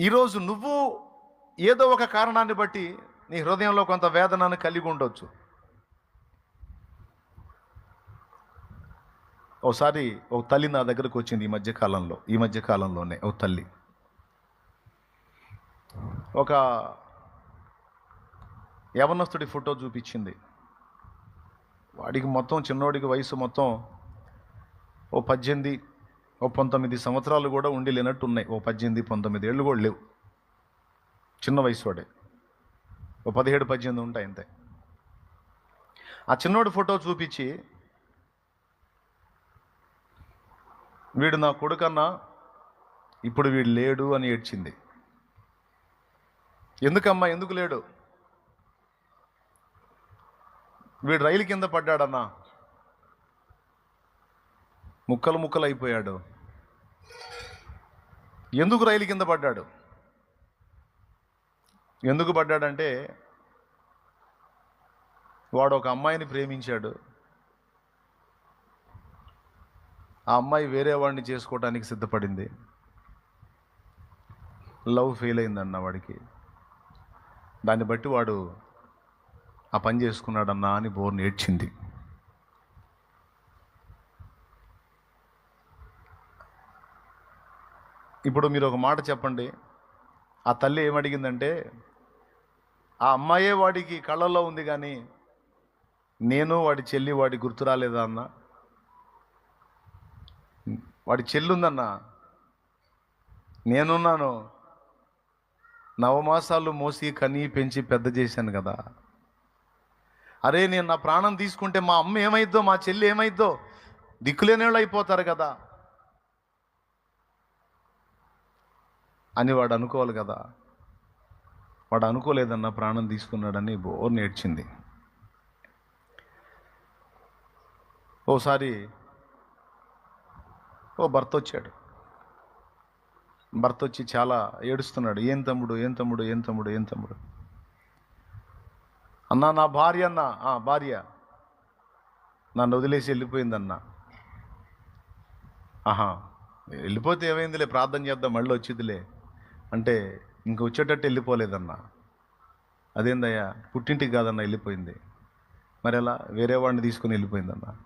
ఈరోజు నువ్వు ఏదో ఒక కారణాన్ని బట్టి నీ హృదయంలో కొంత వేదనను కలిగి ఉండొచ్చు. ఒకసారి ఒక తల్లి నా దగ్గరకు వచ్చింది ఈ మధ్య కాలంలో ఈ మధ్య కాలంలోనే ఒక తల్లి. ఒక యవనస్తుడి ఫోటో చూపించింది. వాడికి మొత్తం చిన్నోడికి వయసు మొత్తం ఓ పద్దెనిమిది ఓ పంతొమ్మిది సంవత్సరాలు కూడా ఉండి లేనట్టు ఉన్నాయి ఓ పద్దెనిమిది పంతొమ్మిది ఏళ్ళు కూడా లేవు. చిన్న వయసు వాడే. ఓ పదిహేడు పద్దెనిమిది ఉంటాయి అంతే. ఆ చిన్నోడు ఫోటో చూపించి వీడు నా కొడుకన్నా ఇప్పుడు వీడు లేడు అని ఏడ్చింది. ఎందుకమ్మా? ఎందుకు లేడు? వీడు రైలు కింద పడ్డాడన్నా? ముక్కలు ముక్కలు అయిపోయాడు. ఎందుకు రైలు కింద పడ్డాడు? ఎందుకు పడ్డాడంటే వాడు ఒక అమ్మాయిని ప్రేమించాడు. ఆ అమ్మాయి వేరే వాడిని చేసుకోవడానికి సిద్ధపడింది. లవ్ ఫెయిల్ అయిందన్న వాడికి. దాన్ని బట్టి వాడు ఆ పని చేసుకున్నాడన్నా అని బోర్ని ఏడ్చింది. ఇప్పుడు మీరు ఒక మాట చెప్పండి. ఆ తల్లి ఏమడిగిందంటే ఆ అమ్మాయే వాడికి కళ్ళల్లో ఉంది కానీ నేను వాడి చెల్లి వాడి గుర్తు రాలేదా అన్న? వాడి చెల్లి ఉందన్న నేనున్నాను. నవమాసాలు మోసి కని పెంచి పెద్ద చేశాను కదా. అరే నేను నా ప్రాణం తీసుకుంటే మా అమ్మ ఏమైద్దో మా చెల్లి ఏమైద్దో దిక్కులేని వాళ్ళు అయిపోతారు కదా. అని వాడు అనుకోవాలి కదా. వాడు అనుకోలేదన్న ప్రాణం తీసుకున్నాడని బోర్ నేర్చింది. ఓసారి ఓ భర్త వచ్చాడు. భర్త వచ్చి చాలా ఏడుస్తున్నాడు. ఏం తమ్ముడు? ఏం తమ్ముడు? ఏం తమ్ముడు? ఏం తమ్ముడు? అన్నా నా భార్య అన్న. "ఆ, భార్య. నన్ను వదిలేసి వెళ్ళిపోయిందన్న. ఆహా వెళ్ళిపోతే ఏమైందిలే? ప్రార్థన చేద్దాం మళ్ళీ వచ్చిందిలే అంటే ఇంక వచ్చేటట్టు వెళ్ళిపోలేదన్న. అదేందయ్యా? పుట్టింటికి కాదన్న వెళ్ళిపోయింది. మరి అలా వేరే వాడిని తీసుకుని వెళ్ళిపోయిందన్న.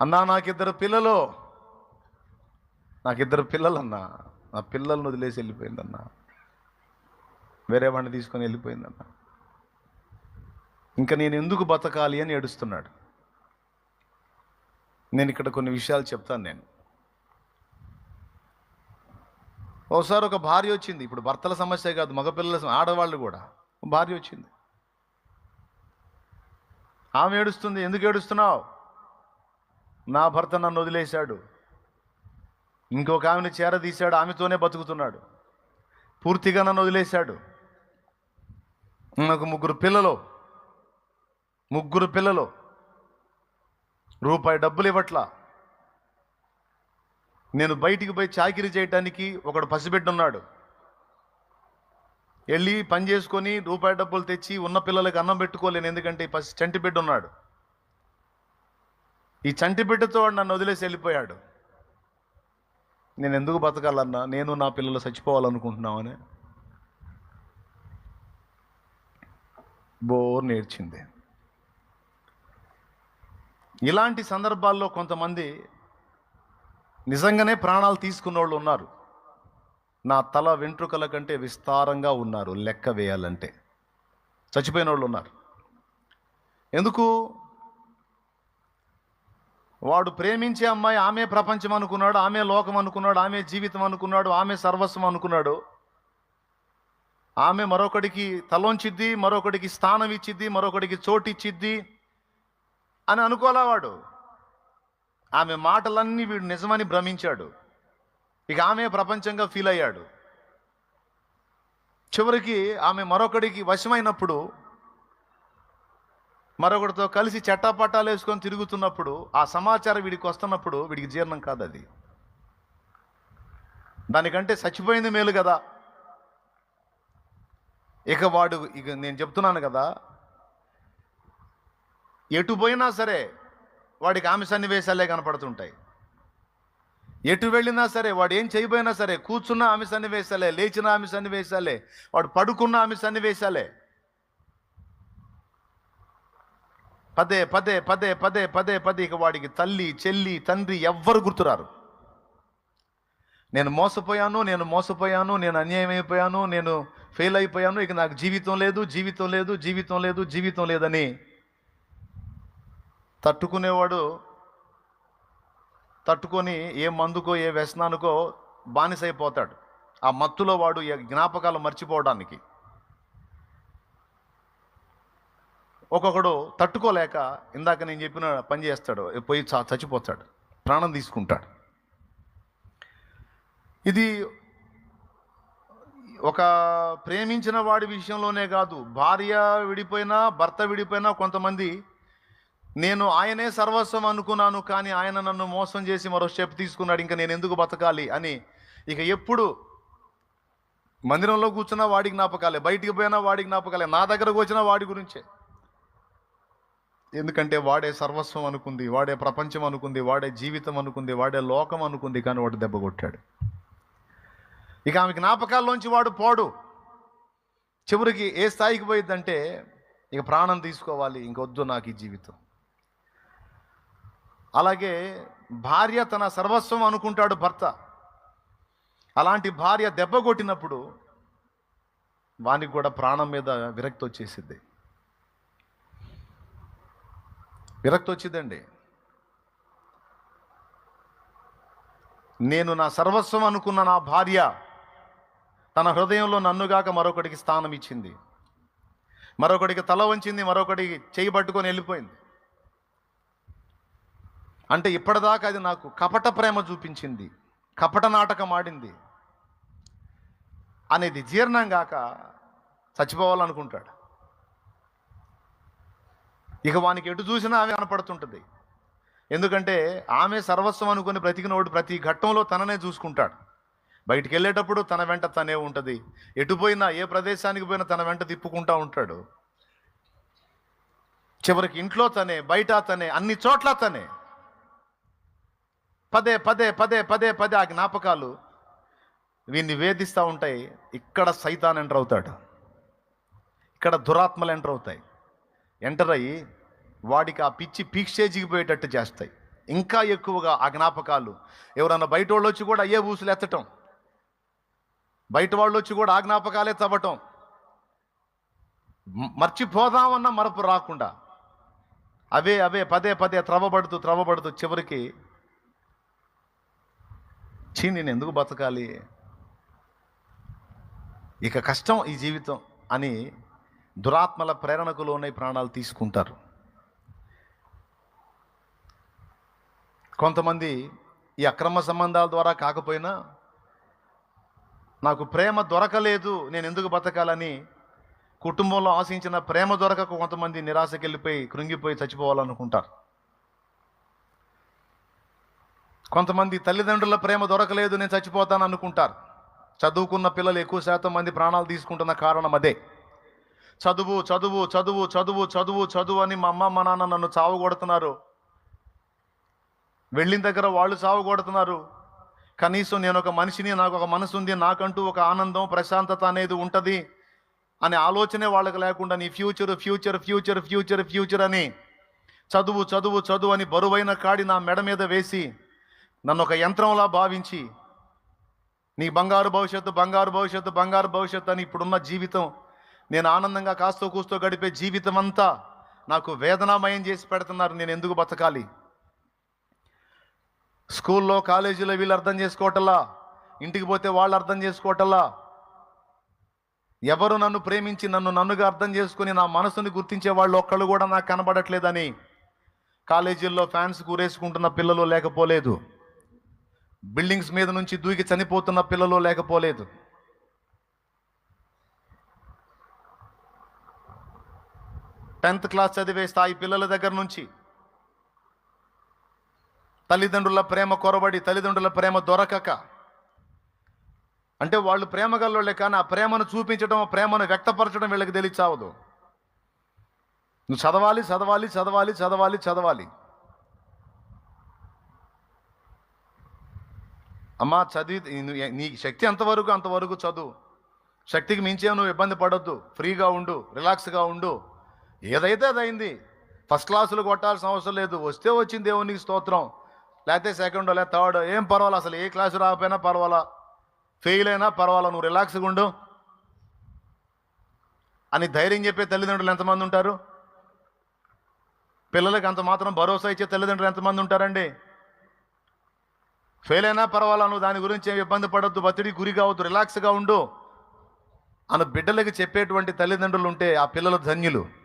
అన్నా నాకిద్దరు పిల్లలు. నాకిద్దరు పిల్లలన్నా. నా పిల్లల్ని వదిలేసి వెళ్ళిపోయిందన్న. వేరే వాడిని తీసుకొని వెళ్ళిపోయిందన్న. ఇంకా నేను ఎందుకు బతకాలి అని ఏడుస్తున్నాడు. నేను ఇక్కడ కొన్ని విషయాలు చెప్తాను నేను. ఒకసారి ఒక భార్య వచ్చింది. ఇప్పుడు భర్తల సమస్య కాదు మగపిల్లల ఆడవాళ్ళు కూడా. భార్య వచ్చింది. ఆమె ఏడుస్తుంది ఎందుకు ఏడుస్తున్నావు? నా భర్త నన్ను వదిలేశాడు. ఇంకొక ఆమెను చేరదీశాడు ఆమెతోనే బతుకుతున్నాడు. పూర్తిగా నన్ను వదిలేశాడు. నాకు ముగ్గురు పిల్లలు. ముగ్గురు పిల్లలు. రూపాయి డబ్బులు ఇవ్వట్లా. నేను బయటికి పోయి చాకిరీ చేయడానికి ఒకడు పసిబిడ్డ ఉన్నాడు వెళ్ళి పని చేసుకొని రూపాయి డబ్బులు తెచ్చి ఉన్న పిల్లలకి అన్నం పెట్టుకోలేను ఎందుకంటే ఈ పసి చంటి బిడ్డ ఉన్నాడు ఈ చంటి బిడ్డతో నన్ను వదిలేసి వెళ్ళిపోయాడు. నేను ఎందుకు బతకాలన్నా? నేను నా పిల్లలు చచ్చిపోవాలనుకుంటున్నామని. బోర్ నేర్చింది. ఇలాంటి సందర్భాల్లో కొంతమంది నిజంగానే ప్రాణాలు తీసుకున్న వాళ్ళు ఉన్నారు. నా తల వెంట్రుకల కంటే విస్తారంగా ఉన్నారు లెక్క వేయాలంటే. చచ్చిపోయిన వాళ్ళు ఉన్నారు. ఎందుకు? వాడు ప్రేమించే అమ్మాయి ఆమె ప్రపంచం అనుకున్నాడు ఆమె లోకం అనుకున్నాడు ఆమె జీవితం అనుకున్నాడు ఆమె సర్వస్వం అనుకున్నాడు. ఆమె మరొకడికి తలొంచిద్ది మరొకడికి స్థానం ఇచ్చిద్ది మరొకడికి చోటు ఇచ్చిద్ది అని అనుకోలే వాడు? ఆమె మాటలన్నీ వీడు నిజమని భ్రమించాడు. ఇక ఆమె ప్రపంచంగా ఫీల్ అయ్యాడు. చివరికి ఆమె మరొకడికి వశమైనప్పుడు మరొకటితో కలిసి చట్టాపట్టాలు వేసుకొని తిరుగుతున్నప్పుడు ఆ సమాచారం వీడికి వస్తున్నప్పుడు వీడికి జీర్ణం కాదు అది. దానికంటే చచ్చిపోయింది మేలు కదా. ఇక వాడు ఇక నేను చెప్తున్నాను కదా ఎటు పోయినా సరే వాడికి ఆమె సన్నివేశాలే కనపడుతుంటాయి. ఎటు వెళ్ళినా సరే వాడు ఏం చేయబోయినా సరే కూర్చున్న ఆమె సన్నివేశాలే లేచిన ఆమె సన్నివేశాలే వాడు పడుకున్న ఆమె సన్నివేశాలే. పదే పదే పదే పదే పదే పదే ఇక వాడికి తల్లి చెల్లి తండ్రి ఎవ్వరు గుర్తురారు. నేను మోసపోయాను నేను మోసపోయాను నేను అన్యాయం అయిపోయాను నేను ఫెయిల్ అయిపోయాను ఇక నాకు జీవితం లేదు జీవితం లేదు జీవితం లేదు జీవితం లేదని తట్టుకునేవాడు తట్టుకొని ఏ మందుకో ఏ వ్యసనానికో బానిసైపోతాడు. ఆ మత్తులో వాడు ఈ జ్ఞాపకాలు మర్చిపోవడానికి. ఒక్కొక్కడు తట్టుకోలేక ఇందాక నేను చెప్పిన పని చేస్తాడు పోయి చచ్చిపోతాడు ప్రాణం తీసుకుంటాడు. ఇది ఒక ప్రేమించిన వాడి విషయంలోనే కాదు భార్య విడిపోయినా భర్త విడిపోయినా కొంతమంది నేను ఆయనే సర్వస్వం అనుకున్నాను కానీ ఆయన నన్ను మోసం చేసి మరో స్టెప్ తీసుకున్నాడు ఇంకా నేను ఎందుకు బతకాలి అని. ఇక ఎప్పుడు మందిరంలో కూర్చున్నా వాడి జ్ఞాపకాలే బయటికి పోయినా వాడి జ్ఞాపకాలే నా దగ్గరకు వచ్చిన వాడి గురించే. ఎందుకంటే వాడే సర్వస్వం అనుకుంది వాడే ప్రపంచం అనుకుంది వాడే జీవితం అనుకుంది వాడే లోకం అనుకుంది కానీ వాడు దెబ్బ కొట్టాడు. ఇక ఆమె జ్ఞాపకాల్లోంచి వాడు పోడు. చివరికి ఏ స్థాయికి పోయిద్దంటే ఇక ప్రాణం తీసుకోవాలి ఇంకొద్దు నాకు ఈ జీవితం. అలాగే భార్య తన సర్వస్వం అనుకుంటాడు భర్త. అలాంటి భార్య దెబ్బ కొట్టినప్పుడు వానికి కూడా ప్రాణం మీద విరక్తి వచ్చేసిద్ది. విరక్తి వచ్చిందండి. నేను నా సర్వస్వం అనుకున్న నా భార్య తన హృదయంలో నన్నుగాక మరొకడికి స్థానం ఇచ్చింది. మరొకడికి తల వంచింది మరొకడికి చేయి పట్టుకొని వెళ్ళిపోయింది. అంటే ఇప్పటిదాకా అది నాకు కపట ప్రేమ చూపించింది కపట నాటకం ఆడింది అనేది జీర్ణం కాక చచ్చిపోవాలనుకుంటాడు. ఇక వానికి ఎటు చూసినా ఆమె కనపడుతుంటుంది. ఎందుకంటే ఆమె సర్వస్వం అనుకుని బ్రతికినోడు ప్రతి ఘట్టంలో తననే చూసుకుంటాడు. బయటికి వెళ్ళేటప్పుడు తన వెంట తనే ఉంటుంది. ఎటు పోయినా ఏ ప్రదేశానికి పోయినా తన వెంట తిప్పుకుంటా ఉంటాడు. చివరికి ఇంట్లో తనే బయట తనే అన్ని చోట్ల తనే. పదే పదే పదే పదే పదే ఆ జ్ఞాపకాలు వీన్ని వేధిస్తూ ఉంటాయి. ఇక్కడ సైతాన్ ఎంటర్ అవుతాడు. ఇక్కడ దురాత్మలు ఎంటర్ అవుతాయి. ఎంటర్ అయ్యి వాడికి ఆ పిచ్చి పీక్ పోయేటట్టు చేస్తాయి. ఇంకా ఎక్కువగా ఆ జ్ఞాపకాలు. ఎవరన్నా బయట వాళ్ళు వచ్చి కూడా అయ్యే ఊసులు ఎత్తటం? బయట వాళ్ళు వచ్చి కూడా ఆ జ్ఞాపకాలే తవ్వటం. మర్చిపోదామన్న మరపు రాకుండా. అవే అవే పదే పదే త్రవ్వబడుతూ త్రవ్వబడుతూ చివరికి చీ నేను ఎందుకు బతకాలి? ఇక కష్టం ఈ జీవితం అని దురాత్మల ప్రేరణకు లోనై ప్రాణాలు తీసుకుంటారు. కొంతమంది ఈ అక్రమ సంబంధాల ద్వారా కాకపోయినా నాకు ప్రేమ దొరకలేదు నేను ఎందుకు బతకాలని కుటుంబంలో ఆశించిన ప్రేమ దొరకక కొంతమంది నిరాశకెళ్ళిపోయి కృంగిపోయి చచ్చిపోవాలనుకుంటారు. కొంతమంది తల్లిదండ్రుల ప్రేమ దొరకలేదు నేను చచ్చిపోతాను అనుకుంటారు. చదువుకున్న పిల్లలు ఎక్కువ శాతం మంది ప్రాణాలు తీసుకుంటున్న కారణం అదే. చదువు చదువు చదువు చదువు చదువు చదువు అని మా అమ్మ మా నాన్న నన్ను చావు కొడుతున్నారు. వెళ్ళిన దగ్గర వాళ్ళు చావు కొడుతున్నారు. కనీసం నేను ఒక మనిషిని నాకు ఒక మనసు ఉంది నాకంటూ ఒక ఆనందం ప్రశాంతత అనేది ఉంటుంది అనే ఆలోచనే వాళ్ళకి లేకుండా నీ future future future future future అని చదువు చదువు చదువు అని బరువైన కాడి నా మెడ మీద వేసి నన్ను ఒక యంత్రంలా భావించి నీ బంగారు భవిష్యత్తు బంగారు భవిష్యత్తు బంగారు భవిష్యత్తు అని ఇప్పుడున్న జీవితం నేను ఆనందంగా కాస్తో కూస్తో గడిపే జీవితం అంతా నాకు వేదనామయం చేసి పెడుతున్నారు. నేను ఎందుకు బతకాలి? స్కూల్లో కాలేజీలో వీళ్ళు అర్థం చేసుకోవటల్లా ఇంటికి పోతే వాళ్ళు అర్థం చేసుకోవటల్లా ఎవరు నన్ను ప్రేమించి నన్ను నన్నుగా అర్థం చేసుకుని నా మనసుని గుర్తించే వాళ్ళు ఒక్కళ్ళు కూడా నాకు కనబడట్లేదని కాలేజీల్లో ఫ్యాన్స్ కూరేసుకుంటున్న పిల్లలు లేకపోలేదు. బిల్డింగ్స్ మీద నుంచి దూకి చనిపోతున్న పిల్లలు లేకపోలేదు. టెన్త్ క్లాస్ చదివే స్థాయి పిల్లల దగ్గర నుంచి తల్లిదండ్రుల ప్రేమ కొరబడి తల్లిదండ్రుల ప్రేమ దొరకక. అంటే వాళ్ళు ప్రేమ గల్లోళ్ళే కానీ ఆ ప్రేమను చూపించడం ప్రేమను వ్యక్తపరచడం వీళ్ళకి తెలియచావదు. నువ్వు చదవాలి చదవాలి చదవాలి చదవాలి చదవాలి. అమ్మా చదివి నీ శక్తి ఎంతవరకు అంతవరకు చదువు. శక్తికి మించే నువ్వు ఇబ్బంది పడొద్దు. ఫ్రీగా ఉండు రిలాక్స్గా ఉండు. ఏదైతే అదైంది ఫస్ట్ క్లాసులు కొట్టాల్సిన అవసరం లేదు. వస్తే వచ్చింది దేవునికి స్తోత్రం. లేకపోతే సెకండ్ లేదా థర్డ్ ఏం పర్వాలా అసలు ఏ క్లాసు రాకపోయినా పర్వాలా. ఫెయిల్ అయినా పర్వాలా నువ్వు రిలాక్స్గా ఉండు. అని ధైర్యం చెప్పే తల్లిదండ్రులు ఎంతమంది ఉంటారు? పిల్లలకి అంత మాత్రం భరోసా ఇచ్చే తల్లిదండ్రులు ఎంతమంది ఉంటారండి? ఫెయిల్ అయినా పర్వాలా నువ్వు దాని గురించి ఏమి ఇబ్బంది పడొద్దు బతిడి గురి కావద్దు రిలాక్స్గా ఉండు. అని బిడ్డలకి చెప్పేటువంటి తల్లిదండ్రులు ఉంటే ఆ పిల్లలు ధన్యులు.